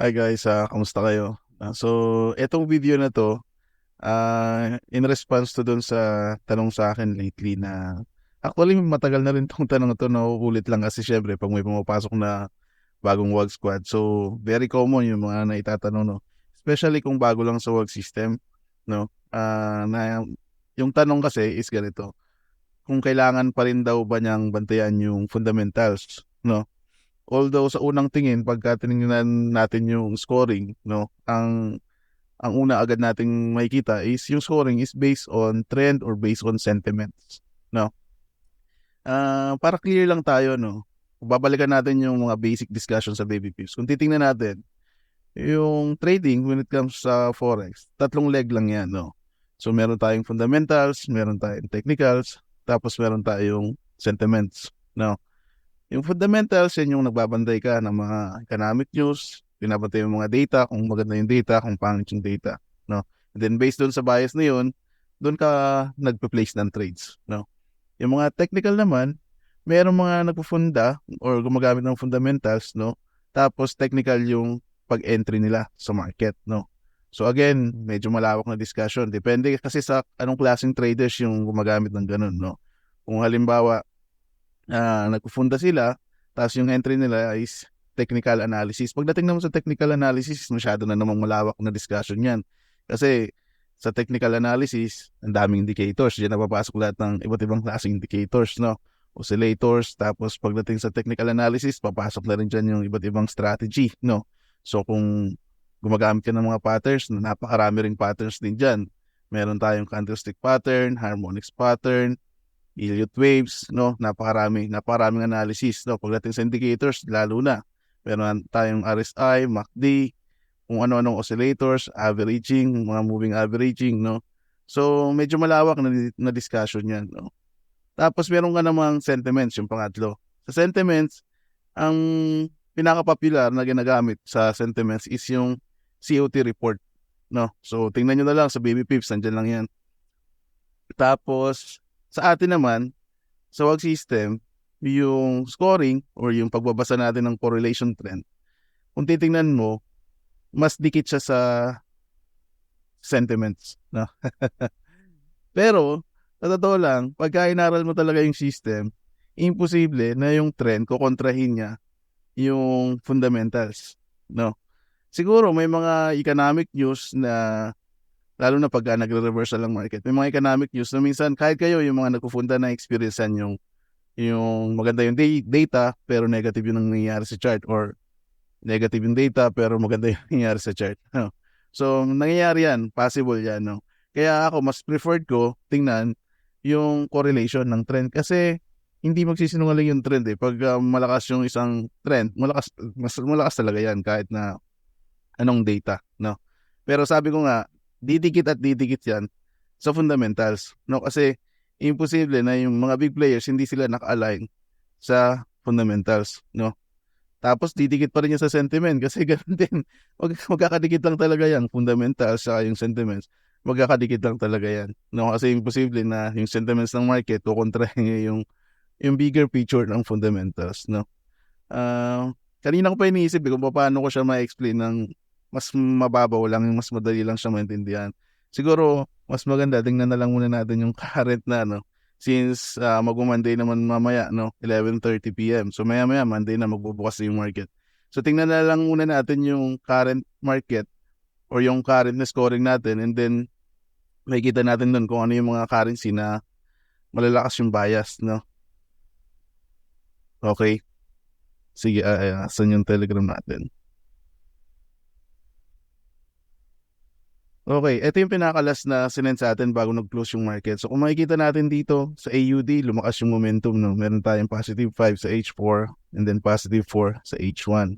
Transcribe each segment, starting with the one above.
Hi guys, ah, kamusta kayo? Ah, so, etong video na to, ah, in response to dun sa tanong sa akin lately na actually matagal na rin tong tanong to, nauulit lang kasi syempre pag may pumapasok na bagong WAG squad. So, very common yung mga naitatanong, no? Especially kung bago lang sa WAG system, no? Ah, na yung tanong kasi is ganito, kung kailangan pa rin daw ba niyang bantayan yung fundamentals, no? Although sa unang tingin pagka tiningnan natin yung scoring, no, ang ang una agad nating makikita is yung scoring is based on trend or based on sentiments, no. Ah, para clear lang tayo, no. Babalikan natin yung mga basic discussion sa baby pips. Kung titingnan natin, yung trading when it comes sa forex, tatlong leg lang 'yan, no. So meron tayong fundamentals, meron tayong technicals, tapos meron tayong sentiments, no. Yung fundamentals, yan yung nagbabanday ka ng mga economic news, binabantay yung mga data, kung maganda yung data, kung pangit yung data, no? And then based doon sa bias na yun, doon ka nagpe-place ng trades, no? Yung mga technical naman, mayroong mga nagpufunda or gumagamit ng fundamentals, no? Tapos technical yung pag-entry nila sa market, no? So again, medyo malawak na discussion. Depende kasi sa anong klaseng traders yung gumagamit ng ganun, no? Kung halimbawa, uh, nagpufunda sila, tapos yung entry nila is technical analysis. Pagdating naman sa technical analysis, masyado na namang malawak na discussion yan. Kasi sa technical analysis, ang daming indicators. Diyan napapasok lahat ng iba't ibang klaseng indicators, no? Oscillators, tapos pagdating sa technical analysis, papasok na rin dyan yung iba't ibang strategy, no? So kung gumagamit ka ng mga patterns, napakarami ring patterns din dyan. Meron tayong candlestick pattern, harmonics pattern, Elliott waves, no? Napakarami, napakaraming analysis, no? Pagdating sa indicators, lalo na. Meron tayong RSI, MACD, kung ano-anong oscillators, averaging, mga moving averaging, no? So, medyo malawak na, na discussion yan, no? Tapos, meron ka namang sentiments, yung pangatlo. Sa sentiments, ang pinaka-popular na ginagamit sa sentiments is yung COT report, no? So, tingnan nyo na lang sa Baby Pips, nandyan lang yan. Tapos, sa atin naman, sa WAG system, yung scoring or yung pagbabasa natin ng correlation trend, kung titingnan mo, mas dikit siya sa sentiments. No? Pero, sa totoo lang, pagka inaral mo talaga yung system, imposible na yung trend kukontrahin niya yung fundamentals. No? Siguro may mga economic news na lalo na pag uh, nagre-reversal ang market. May mga economic news na minsan kahit kayo yung mga nagpufunda na experiencean yung yung maganda yung data pero negative yung nangyayari sa chart or negative yung data pero maganda yung nangyayari sa chart. No? So, nangyayari yan. Possible yan. No? Kaya ako, mas preferred ko tingnan yung correlation ng trend kasi hindi magsisinungaling yung trend eh. Pag uh, malakas yung isang trend, malakas, mas malakas talaga yan kahit na anong data. No? Pero sabi ko nga, didikit at didikit yan sa fundamentals. No? Kasi imposible na yung mga big players hindi sila naka-align sa fundamentals. No? Tapos didikit pa rin yan sa sentiment kasi ganun din. Mag magkakadikit lang talaga yan. Fundamentals sa yung sentiments. Magkakadikit lang talaga yan. No? Kasi imposible na yung sentiments ng market o kontra yung yung bigger picture ng fundamentals. No? Uh, kanina ko pa iniisip eh, kung paano ko siya ma-explain ng mas mababaw lang, mas madali lang siya maintindihan. Siguro, mas maganda, tingnan na lang muna natin yung current na, no? Since uh, mag-Monday naman mamaya, no? 11.30 p.m. So, maya-maya, Monday na magbubukas yung market. So, tingnan na lang muna natin yung current market or yung current na scoring natin and then makikita natin doon kung ano yung mga currency na malalakas yung bias, no? Okay. Sige, uh, uh, saan yung telegram natin? Okay, ito yung pinakalas na sinend sa atin bago nag-close yung market. So kung makikita natin dito sa AUD, lumakas yung momentum. No? Meron tayong positive 5 sa H4 and then positive 4 sa H1.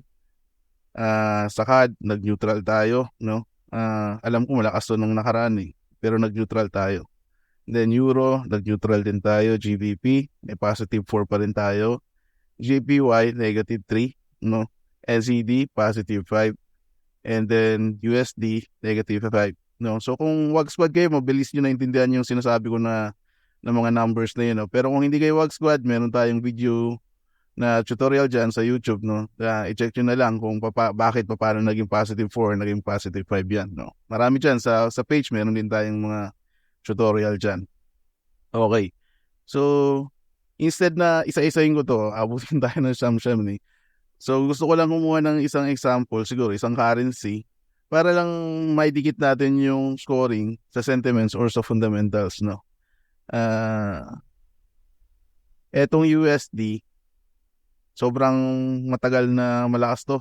Uh, ah, sa CAD, nag-neutral tayo. No? Uh, alam ko malakas to nung nakaraan eh, pero nag-neutral tayo. Then Euro, nag-neutral din tayo. GBP, may positive 4 pa rin tayo. JPY, negative 3. No? SED, positive 5 and then USD negative 5 no so kung wag squad kayo mabilis niyo naintindihan yung sinasabi ko na ng mga numbers na yun no? pero kung hindi kayo wag squad meron tayong video na tutorial diyan sa YouTube, no. Ah, i-check niyo na lang kung papa bakit papaano naging positive 4, naging positive 5 'yan, no. Marami diyan sa sa page meron din tayong mga tutorial diyan. Okay. So, instead na isa-isahin ko 'to, abutin tayo ng siyam-siyam eh. So, gusto ko lang kumuha ng isang example, siguro isang currency, para lang maidikit natin yung scoring sa sentiments or sa fundamentals, no. Ah etong USD, sobrang matagal na malakas 'to.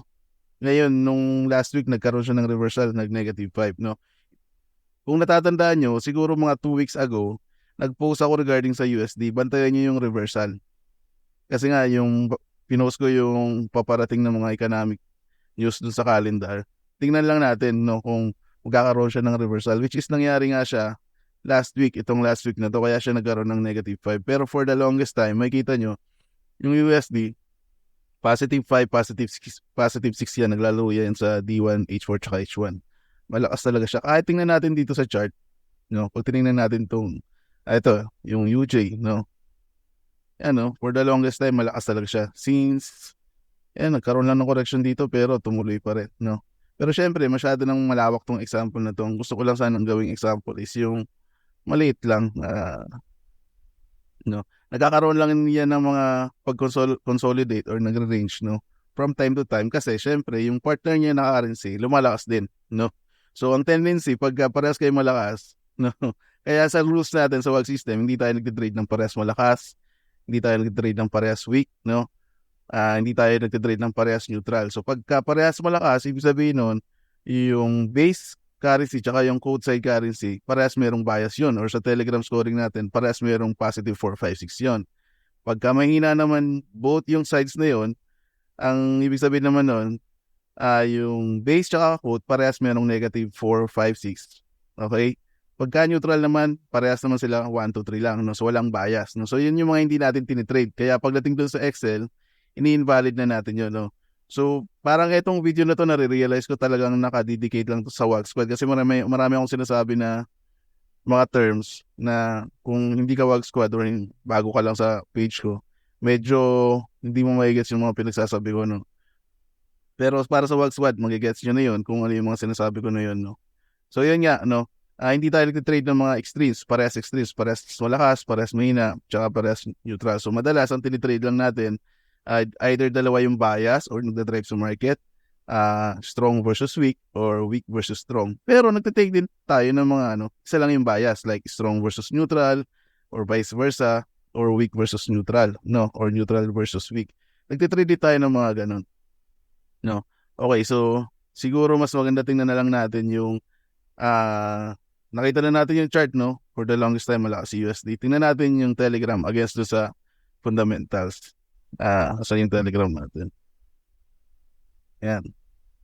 Ngayon nung last week nagkaroon siya ng reversal, nag-negative 5, no. Kung natatandaan niyo, siguro mga 2 weeks ago, nag-post ako regarding sa USD, bantayan niyo yung reversal. Kasi nga yung pinost ko yung paparating na mga economic news dun sa calendar. Tingnan lang natin, no, kung magkakaroon siya ng reversal, which is nangyari nga siya last week, itong last week na 'to, kaya siya nagkaroon ng negative 5. Pero for the longest time, makikita niyo yung USD, positive 5, positive 6, positive 6 yan, naglalaro yan sa D1, H4, tsaka H1. Malakas talaga siya. Kahit tingnan natin dito sa chart, no, pag tinignan natin tong, ah, ito, yung UJ, no, ano, for the longest time, malakas talaga siya. Since, yan, nagkaroon lang ng correction dito, pero tumuloy pa rin, no. Pero syempre, masyado nang malawak tong example na to. Ang gusto ko lang sanang gawing example is yung maliit lang, ah, no. Nagkakaroon lang yan ng mga pag-consolidate or nagre-range, no, from time to time kasi syempre yung partner niya na currency lumalakas din, no. So ang tendency pagka parehas kayo malakas, no, kaya sa rules natin sa WAG system, hindi tayo nagte-trade ng parehas malakas, hindi tayo nagte-trade ng parehas weak, no. Ah, hindi tayo nagte-trade ng parehas neutral. So pagka parehas malakas, ibig sabihin nun, yung base currency tsaka yung code side currency, parehas merong bias yun. Or sa Telegram scoring natin, parehas merong positive 4, 5, 6 yun. Pagka mahina naman both yung sides na yun, ang ibig sabihin naman nun, uh, yung base tsaka code, parehas merong negative 4, 5, 6. Okay? Pagka neutral naman, parehas naman sila 1, 2, 3 lang. No? So walang bias. No? So yun yung mga hindi natin tinitrade. Kaya pagdating doon sa Excel, ini-invalid na natin yun. No? So, parang itong video na to nare-realize ko talagang nakadedicate lang to sa WAG Squad kasi marami, marami akong sinasabi na mga terms na kung hindi ka WAG Squad or bago ka lang sa page ko, medyo hindi mo magigets yung mga pinagsasabi ko, no? Pero para sa WAG Squad, magigets nyo na yun kung ano yung mga sinasabi ko na yun, no? So, yun nga, no? Uh, hindi tayo nag-trade ng mga extremes, parehas extremes, parehas malakas, parehas mahina, tsaka parehas neutral. So, madalas ang tinitrade lang natin uh, either dalawa yung bias or nagda-drive sa market, uh, strong versus weak or weak versus strong. Pero nagte-take din tayo ng mga ano, isa lang yung bias like strong versus neutral or vice versa or weak versus neutral, no? Or neutral versus weak. Nagte-trade din tayo ng mga ganun. No. Okay, so siguro mas maganda tingnan na lang natin yung uh, nakita na natin yung chart, no? For the longest time malakas si USD. Tingnan natin yung Telegram against do sa fundamentals. Ah, sa yung Telegram natin. Yan.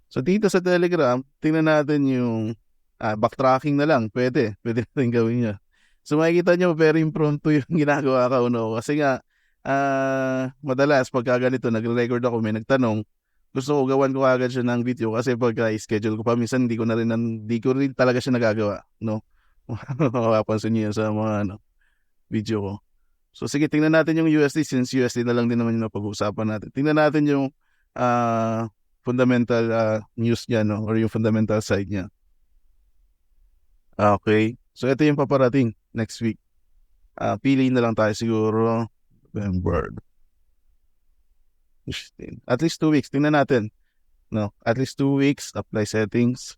So dito sa Telegram, tingnan natin yung ah, backtracking na lang. Pwede. Pwede natin gawin niya. So makikita nyo, very impromptu yung ginagawa ka uno. Kasi nga, ah, madalas pagka ganito, nagre-record ako, may nagtanong, gusto ko gawan ko agad siya ng video kasi pagka schedule ko pa minsan hindi ko na rin hindi ko rin talaga siya nagagawa no mapapansin niyo sa mga ano video ko So sige, tingnan natin yung USD since USD na lang din naman yung napag-uusapan natin. Tingnan natin yung uh, fundamental uh, news niya no or yung fundamental side niya. Okay. So ito yung paparating next week. Uh, pili na lang tayo siguro November. At least two weeks. Tingnan natin. No, at least two weeks. Apply settings.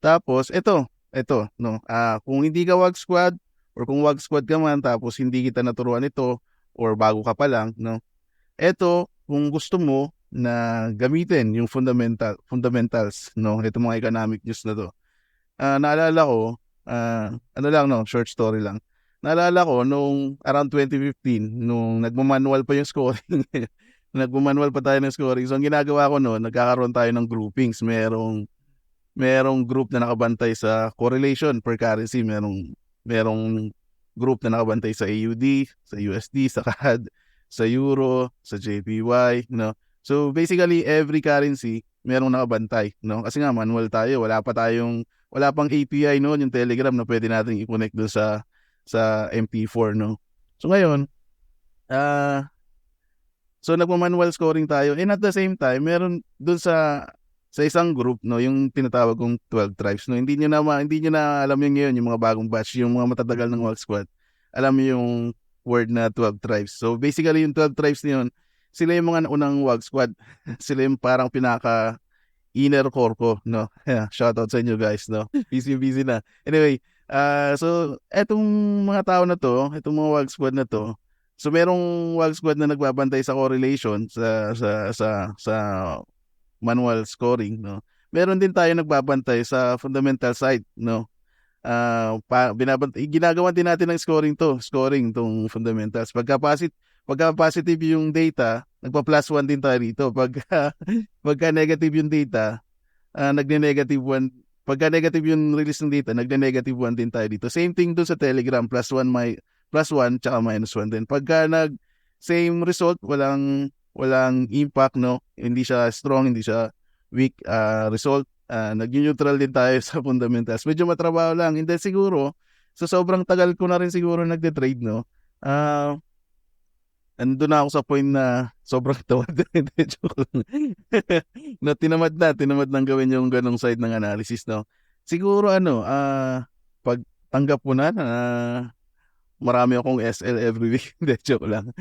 Tapos, ito. Ito. No, uh, kung hindi ka wag squad, or kung wag squad ka man tapos hindi kita naturuan ito or bago ka pa lang, no? Ito, kung gusto mo na gamitin yung fundamental fundamentals, no? Ito mga economic news na to. Uh, naalala ko, uh, ano lang no, short story lang. Naalala ko nung around 2015 nung nagmo-manual pa yung scoring. nagmo-manual pa tayo ng scoring. So ang ginagawa ko noon, nagkakaroon tayo ng groupings. Merong merong group na nakabantay sa correlation per currency, merong merong group na nakabantay sa AUD, sa USD, sa CAD, sa Euro, sa JPY, no? So basically every currency merong nakabantay, no? Kasi nga manual tayo, wala pa tayong wala pang API noon yung Telegram na pwede nating i-connect doon sa sa MP4, no? So ngayon, uh, So nagma-manual scoring tayo and at the same time meron dun sa sa isang group no yung tinatawag kong 12 tribes no hindi niyo na ma, hindi niyo na alam yun ngayon yung mga bagong batch yung mga matatagal ng Wag Squad. Alam niyo yung word na 12 tribes. So basically yung 12 tribes na yun sila yung mga unang Wag Squad. Sila yung parang pinaka inner core ko no. Yeah, shout out sa inyo guys no. Busy busy na. Anyway uh, so etong mga tao na to etong mga Wag Squad na to So merong WAG squad na nagbabantay sa correlation sa sa sa sa manual scoring, no. Meron din tayo nagbabantay sa fundamental side, no. Uh, pa, binabantay, ginagawa din natin ng scoring to, scoring tong fundamentals. Pagka positive, pagka positive yung data, nagpa-plus 1 din tayo dito. Pagka pagka negative yung data, uh, nagne-negative 1 pagka negative yung release ng data, nagne-negative 1 din tayo dito. Same thing doon sa Telegram, plus 1 may plus 1 tsaka minus 1 din. Pagka nag same result, walang walang impact, no? Hindi siya strong, hindi siya weak uh, result. Uh, nag-neutral din tayo sa fundamentals. Medyo matrabaho lang. Hindi siguro, sa sobrang tagal ko na rin siguro nagde-trade, no? Uh, andun na ako sa point na sobrang tawad na tinamad na, tinamad nang gawin yung ganong side ng analysis, no? Siguro, ano, uh, pag tanggap ko na, uh, marami akong SL every week. Hindi, joke lang.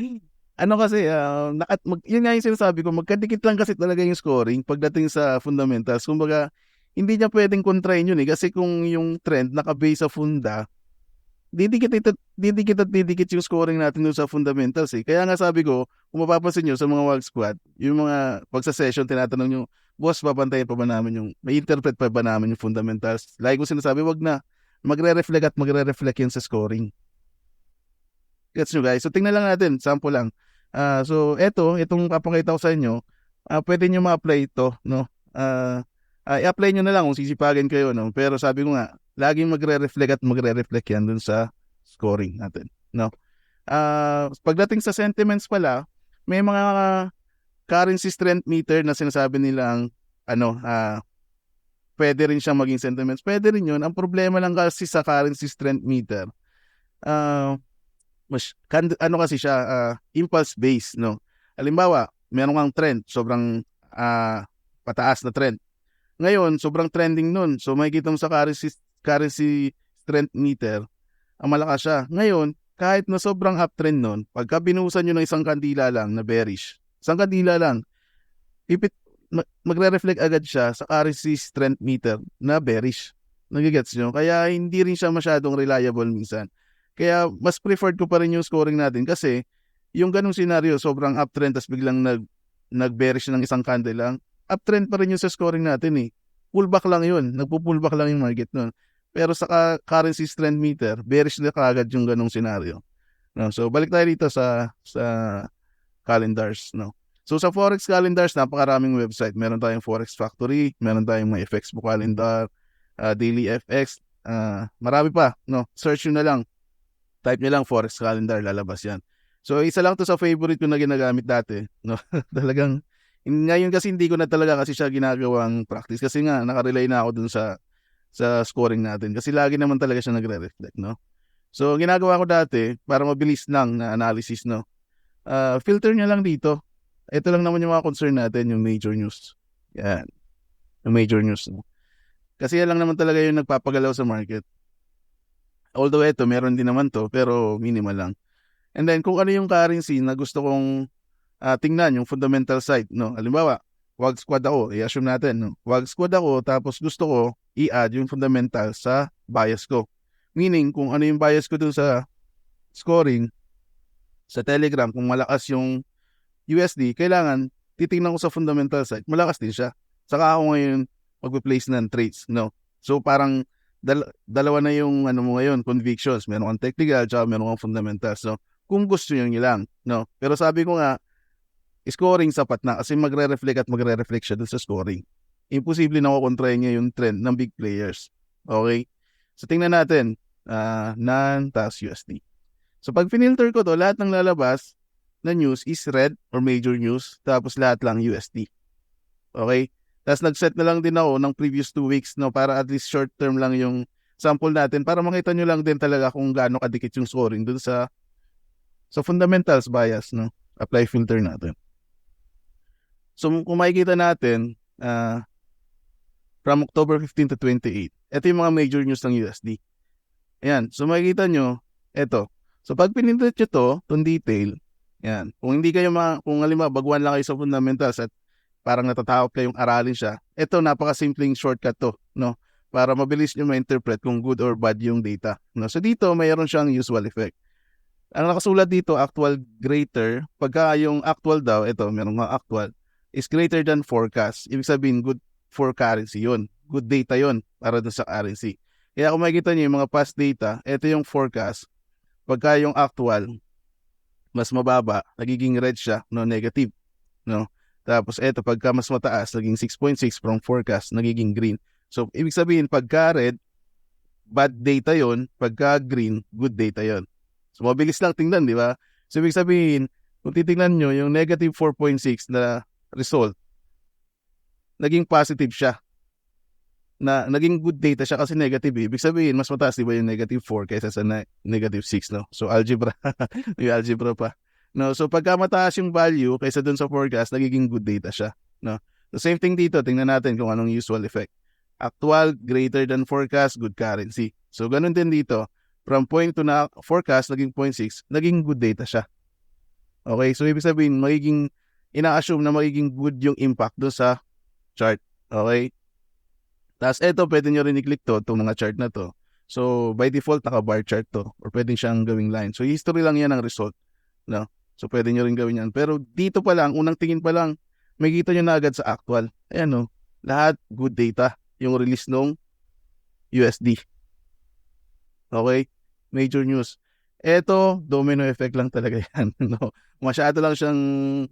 Ano kasi, uh, nakat, mag, yun nga yung sinasabi ko, magkadikit lang kasi talaga yung scoring pagdating sa fundamentals. Kumbaga, hindi niya pwedeng kontrahin yun eh. Kasi kung yung trend naka-base sa funda, didikit, didikit at didikit yung scoring natin dun sa fundamentals eh. Kaya nga sabi ko, kung mapapansin nyo sa mga WAG squad, yung mga pag sa session, tinatanong nyo, boss, papantayin pa ba namin yung, may interpret pa ba namin yung fundamentals? Like ko sinasabi, wag na. Magre-reflect at magre-reflect yun sa scoring. Gets nyo guys? So tingnan lang natin, sample lang. Uh, so eto, itong papakita ko sa inyo, uh, pwede nyo ma-apply ito, no? Uh, uh, i-apply nyo na lang kung sisipagin kayo, no? Pero sabi ko nga, laging magre-reflect at magre-reflect yan dun sa scoring natin, no? Uh, pagdating sa sentiments pala, may mga currency strength meter na sinasabi nilang ano, uh, pwede rin siyang maging sentiments. Pwede rin yun. Ang problema lang kasi sa currency strength meter, uh, mas kan, ano kasi siya uh, impulse based no? Halimbawa meron kang trend sobrang uh, pataas na trend. Ngayon sobrang trending nun. So makikita mo sa currency currency strength meter ang malakas siya. Ngayon kahit na sobrang uptrend nun pagka binuhusan nyo ng isang kandila lang na bearish isang kandila lang ipit magre-reflect agad siya sa currency strength meter na bearish. Nagigets nyo? Kaya hindi rin siya masyadong reliable minsan kaya mas preferred ko pa rin yung scoring natin kasi yung ganung scenario, sobrang uptrend tapos biglang nag nag-bearish ng isang candle lang, uptrend pa rin yung sa scoring natin eh. Pullback lang yun, nagpo-pullback lang yung market nun. Pero sa currency strength meter, bearish na kagad yung ganung scenario. No? So balik tayo dito sa sa calendars, no. So sa Forex calendars, napakaraming website. Meron tayong Forex Factory, meron tayong mga FX book calendar, uh, Daily FX, uh, marami pa, no. Search nyo na lang type nyo lang Forex Calendar, lalabas yan. So, isa lang to sa favorite ko na ginagamit dati. No? Talagang, ngayon kasi hindi ko na talaga kasi siya ginagawang practice kasi nga nakarelay na ako dun sa sa scoring natin kasi lagi naman talaga siya nagre-reflect, no? So, ginagawa ko dati para mabilis lang na analysis, no? Uh, filter niya lang dito. Ito lang naman yung mga concern natin, yung major news. Yan. Yung major news, no? Kasi yan lang naman talaga yung nagpapagalaw sa market. Although ito, meron din naman to, pero minimal lang. And then, kung ano yung currency na gusto kong uh, tingnan, yung fundamental side, no? Halimbawa, wag squad ako, i-assume natin, no? Wag squad ako, tapos gusto ko i-add yung fundamental sa bias ko. Meaning, kung ano yung bias ko dun sa scoring, sa Telegram, kung malakas yung USD, kailangan titingnan ko sa fundamental side, malakas din siya. Saka ako ngayon magpe-place ng trades, no? So parang dal- dalawa na yung ano mo ngayon, convictions. Meron kang technical, tsaka meron kang fundamentals. No? Kung gusto nyo nyo lang. No? Pero sabi ko nga, scoring sapat na kasi magre-reflect at magre-reflect siya dun sa scoring. Imposible na kukontrahin niya yung trend ng big players. Okay? So tingnan natin, uh, NAN, tas USD. So pag finilter ko to, lahat ng lalabas na news is red or major news, tapos lahat lang USD. Okay? Tapos nag-set na lang din ako ng previous two weeks no para at least short term lang yung sample natin para makita nyo lang din talaga kung gaano kadikit yung scoring dun sa sa fundamentals bias no apply filter natin. So kung makikita natin, ah, from October 15 to 28, ito yung mga major news ng USD. Ayan, so makikita nyo, ito. So pag pinindot nyo to, itong detail, yan. Kung hindi kayo, ma- kung halimbawa, baguhan lang kayo sa fundamentals at parang natatakot kayong aralin siya, ito napaka-simpleng shortcut to, no? Para mabilis nyo ma-interpret kung good or bad yung data. No? So dito, mayroon siyang usual effect. Ang nakasulat dito, actual greater, pagka yung actual daw, ito, meron nga actual, is greater than forecast. Ibig sabihin, good for currency yun. Good data yun para dun sa currency. Kaya kung makikita nyo yung mga past data, ito yung forecast. Pagka yung actual, mas mababa, nagiging red siya, no, negative. No? Tapos eto, pagka mas mataas, naging 6.6 from forecast, nagiging green. So, ibig sabihin, pagka red, bad data yon pagka green, good data yon So, mabilis lang tingnan, di ba? So, ibig sabihin, kung titingnan nyo, yung negative 4.6 na result, naging positive siya. Na naging good data siya kasi negative. eh. Ibig sabihin, mas mataas, di ba, yung negative 4 kaysa sa negative 6, no? So, algebra. yung algebra pa. No, so pagka mataas yung value kaysa dun sa forecast, nagiging good data siya, no? The same thing dito, tingnan natin kung anong usual effect. Actual greater than forecast, good currency. So ganun din dito, from point to na forecast naging 0.6, naging good data siya. Okay, so ibig sabihin magiging ina-assume na magiging good yung impact do sa chart. Okay? Tapos eto, pwede nyo rin i-click to, itong mga chart na to. So, by default, naka-bar chart to. Or pwede siyang gawing line. So, history lang yan ng result. No? So, pwede nyo rin gawin yan. Pero dito pa lang, unang tingin pa lang, may kita nyo na agad sa actual. Ayan no, lahat good data. Yung release nung USD. Okay? Major news. Eto, domino effect lang talaga yan. No? Masyado lang siyang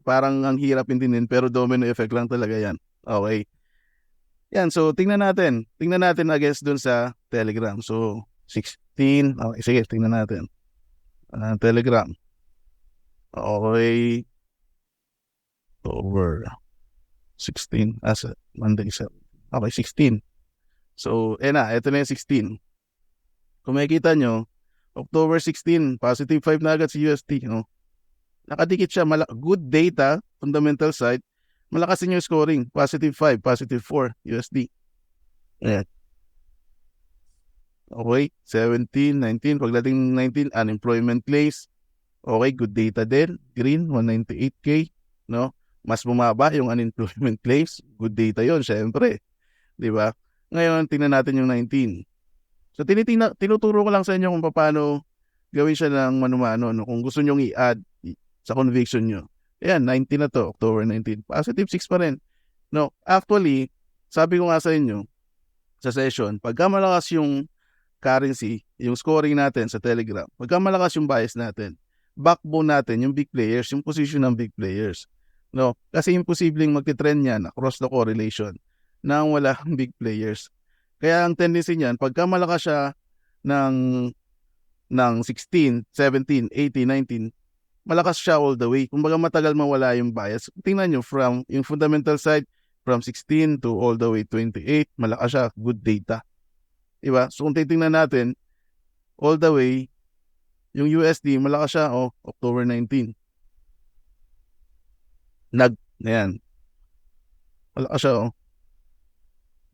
parang ang hirap intinin pero domino effect lang talaga yan. Okay? Yan, so tingnan natin. Tingnan natin against dun sa Telegram. So, 16. Okay, sige, tingnan natin. Ah, Telegram. Okay. Over 16 as a Monday 7. Okay, 16. So, eh na, ito na yung 16. Kung makikita nyo, October 16, positive 5 na agad si USD. No? Nakadikit siya, mala- good data, fundamental side, malakas din yung scoring, positive 5, positive 4 USD. Ayan. Okay, 17, 19, pagdating ng 19, unemployment claims, Okay, good data din. Green, 198K. No? Mas bumaba yung unemployment claims. Good data yon syempre. Di ba? Ngayon, tingnan natin yung 19. So, tinitina, tinuturo ko lang sa inyo kung paano gawin siya ng manumano. No? Kung gusto nyong i-add sa conviction nyo. Ayan, 19 na to, October 19. Positive 6 pa rin. No, actually, sabi ko nga sa inyo, sa session, pagka malakas yung currency, yung scoring natin sa Telegram, pagka malakas yung bias natin, backbone natin, yung big players, yung position ng big players. No? Kasi imposibleng magti-trend yan across the correlation nang wala big players. Kaya ang tendency niyan, pagka malakas siya ng, ng 16, 17, 18, 19, malakas siya all the way. Kumbaga matagal mawala yung bias. Tingnan nyo, from yung fundamental side, from 16 to all the way 28, malakas siya, good data. Diba? So kung titingnan natin, all the way yung USD, malakas siya, oh, October 19. Nag, ayan. Malakas siya, oh.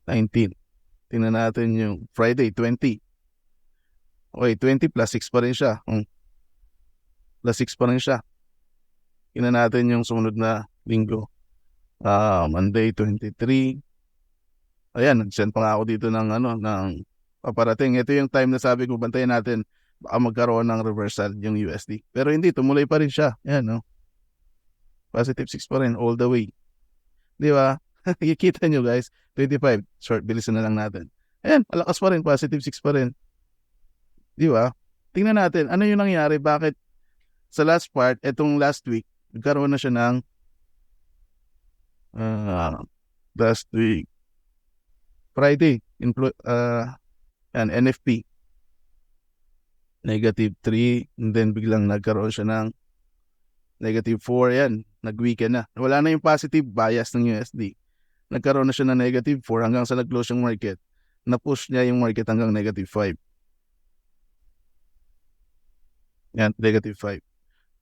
19. Tingnan natin yung Friday, 20. Okay, 20 plus 6 pa rin siya. Hmm. Plus 6 pa rin siya. Tingnan natin yung sumunod na linggo. Ah, Monday, 23. Ayan, nag-send pa nga ako dito ng ano, ng paparating. Ito yung time na sabi ko, bantayan natin baka magkaroon ng reversal yung USD. Pero hindi, tumuloy pa rin siya. Yan, no? Positive 6 pa rin all the way. Di ba? Kikita nyo guys, 25. Short, bilisan na lang natin. Ayan, malakas pa rin, positive 6 pa rin. Di ba? Tingnan natin, ano yung nangyari? Bakit sa last part, etong last week, nagkaroon na siya ng uh, last week, Friday, influ- uh, yan, NFP negative 3, and then biglang nagkaroon siya ng negative 4, yan, nag-weekend na. Wala na yung positive bias ng USD. Nagkaroon na siya ng negative 4 hanggang sa nag-close yung market. Na-push niya yung market hanggang negative 5. Yan, negative 5.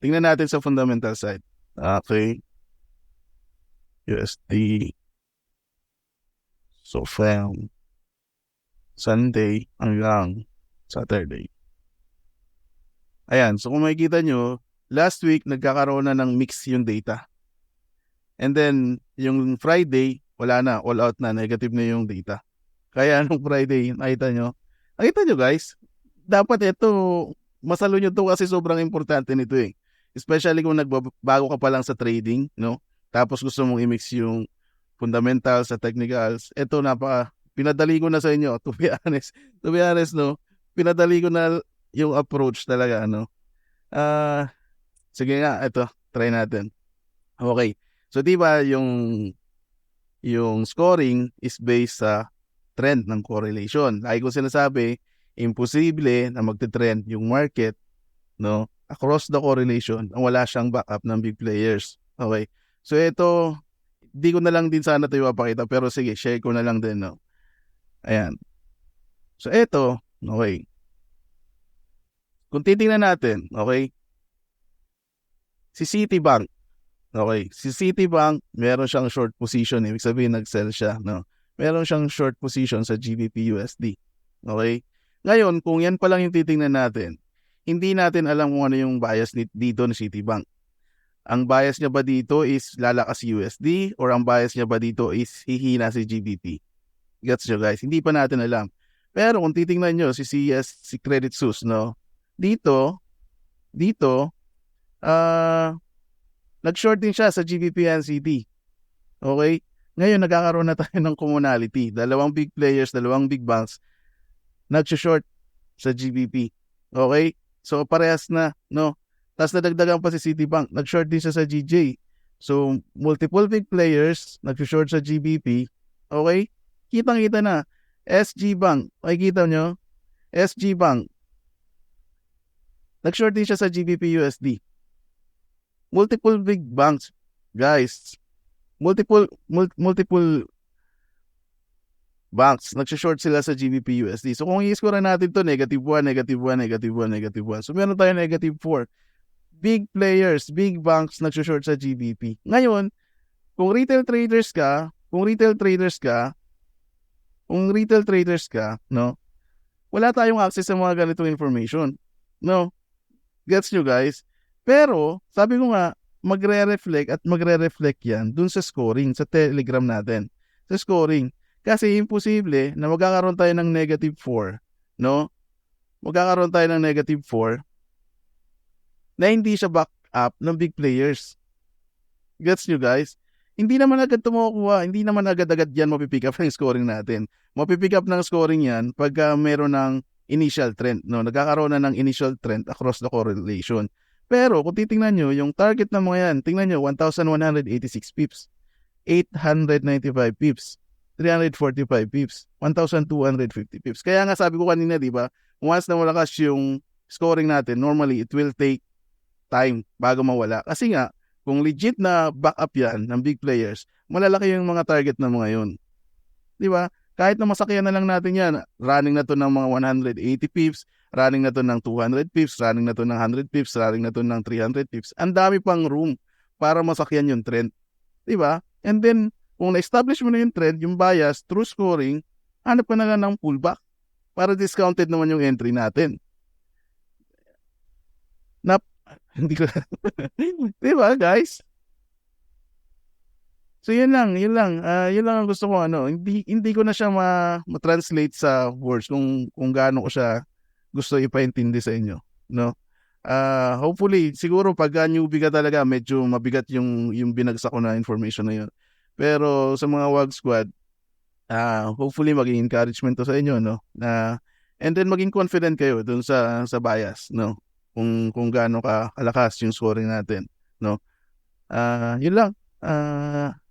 Tingnan natin sa fundamental side. Okay. USD. So from Sunday hanggang Saturday. Ayan, so kung makikita nyo, last week nagkakaroon na ng mix yung data. And then, yung Friday, wala na, all out na, negative na yung data. Kaya nung Friday, nakita nyo, nakita nyo guys, dapat ito, masalo nyo to kasi sobrang importante nito eh. Especially kung nagbago ka pa lang sa trading, no? Tapos gusto mong i-mix yung fundamentals sa technicals. Ito napaka pinadali ko na sa inyo to be honest. To be honest no, pinadali ko na yung approach talaga ano. Ah uh, sige nga, ito, try natin. Okay. So di ba yung yung scoring is based sa trend ng correlation. Lagi ko sinasabi, imposible na magte-trend yung market no across the correlation ang wala siyang backup ng big players. Okay? So ito, di ko na lang din sana ito ipapakita pero sige, share ko na lang din. No? Ayan. So ito, okay. Kung titingnan natin, okay, si Citibank, okay, si Citibank, meron siyang short position, ibig sabihin nag-sell siya, no? Meron siyang short position sa GBP USD. Okay? Ngayon, kung yan pa lang yung titingnan natin, hindi natin alam kung ano yung bias dito ng Citibank. Ang bias niya ba dito is lalakas USD or ang bias niya ba dito is hihina si GBP? Gets nyo guys? Hindi pa natin alam. Pero kung titingnan nyo si CS, si Credit Suisse, no? Dito, dito, uh, nag-short din siya sa GBP NCD. Okay? Ngayon, nagkakaroon na tayo ng commonality. Dalawang big players, dalawang big banks, nag-short sa GBP. Okay? So parehas na, no? Tapos nadagdagan pa si Citibank, nag-short din siya sa GJ. So multiple big players nag-short sa GBP. Okay? Kitang-kita na. SG Bank, makikita nyo? SG Bank. Nag-short din siya sa GBP USD. Multiple big banks, guys. Multiple mul- multiple banks, nagsha-short sila sa GBP USD. So kung i-score natin to negative 1, negative 1, negative 1, negative 1. So meron tayo negative 4. Big players, big banks nagsha-short sa GBP. Ngayon, kung retail traders ka, kung retail traders ka, kung retail traders ka, no, wala tayong access sa mga ganitong information. No? Gets nyo guys? Pero, sabi ko nga, magre-reflect at magre-reflect yan dun sa scoring, sa telegram natin. Sa scoring. Kasi imposible na magkakaroon tayo ng negative 4, no? Magkakaroon tayo ng negative 4 na hindi siya back up ng big players. Gets nyo guys? Hindi naman agad tumukuha, hindi naman agad-agad yan mapipick up ng scoring natin. Mapipick up ng scoring yan pagka meron ng initial trend. No? Nagkakaroon na ng initial trend across the correlation. Pero kung titingnan nyo, yung target ng mga yan, tingnan nyo, 1,186 pips, 895 pips, 345 pips, 1,250 pips. Kaya nga sabi ko kanina, di ba, once na malakas yung scoring natin, normally it will take time bago mawala. Kasi nga, kung legit na backup yan ng big players, malalaki yung mga target ng mga yun. Di ba? Kahit na masakyan na lang natin yan, running na to ng mga 180 pips, running na to ng 200 pips, running na to ng 100 pips, running na to ng 300 pips. Ang dami pang room para masakyan yung trend. Di ba? And then, kung na-establish mo na yung trend, yung bias, through scoring, hanap ka na lang ng pullback para discounted naman yung entry natin. Nap, hindi ko, di ba guys? So yun lang, yun lang. Uh, yun lang ang gusto ko ano. Hindi hindi ko na siya ma, ma-translate sa words kung kung gaano ko siya gusto ipaintindi sa inyo, no? Uh, hopefully siguro pag uh, newbie ka talaga medyo mabigat yung yung binagsak ko na information na yun. Pero sa mga WAG squad, uh, hopefully maging encouragement to sa inyo, no? Na uh, and then maging confident kayo dun sa sa bias, no? Kung kung gaano ka kalakas yung scoring natin, no? Ah, uh, yun lang. Ah, uh,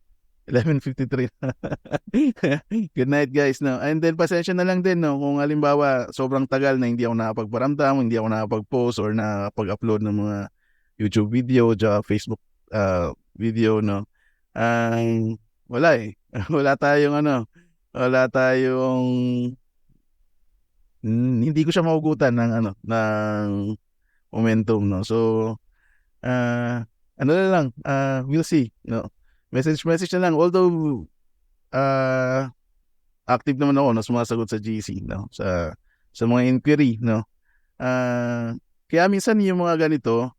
11.53 Good night guys no. And then pasensya na lang din no kung halimbawa sobrang tagal na hindi ako nakapagparamdam, hindi ako nakapag-post or nakapag-upload ng mga YouTube video, Facebook uh, video no uh, wala eh. wala tayong ano, wala tayong hmm, hindi ko siya mahugutan ng ano, ng momentum, no. So, uh, ano lang, uh, we'll see, no. Message message na lang. Although, ah, active naman ako na sumasagot sa GC, no? Sa, sa mga inquiry, no? Ah, kaya minsan yung mga ganito,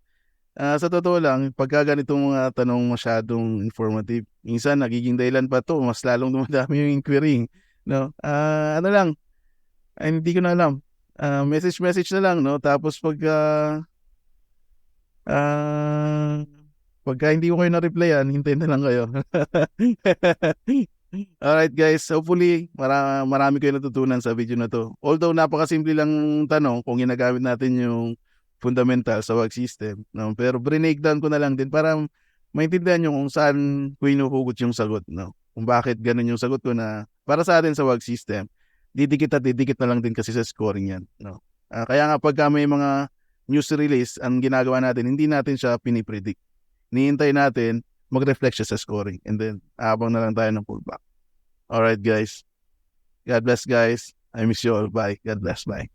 ah, sa totoo lang, pagka ganitong mga tanong masyadong informative, minsan nagiging dahilan pa to, mas lalong dumadami yung inquiry, no? Ah, ano lang, ay, hindi ko na alam. Ah, message message na lang, no? Tapos pagka ah, pagka hindi ko kayo na-replyan, hintayin na lang kayo. Alright guys, hopefully mara marami kayong natutunan sa video na to. Although napakasimple lang tanong kung ginagamit natin yung fundamental sa WAG system, no? Pero breakdown ko na lang din para maintindihan nyo kung saan ko hinuhugot yung sagot, no? Kung bakit ganun yung sagot ko na para sa atin sa WAG system, didikit at didikit na lang din kasi sa scoring yan, no? Ah, kaya nga pagka may mga news release, ang ginagawa natin, hindi natin siya pinipredict. Nihintay natin mag-reflect siya sa scoring. And then, abang na lang tayo ng pullback. Alright, guys. God bless, guys. I miss you all. Bye. God bless. Bye.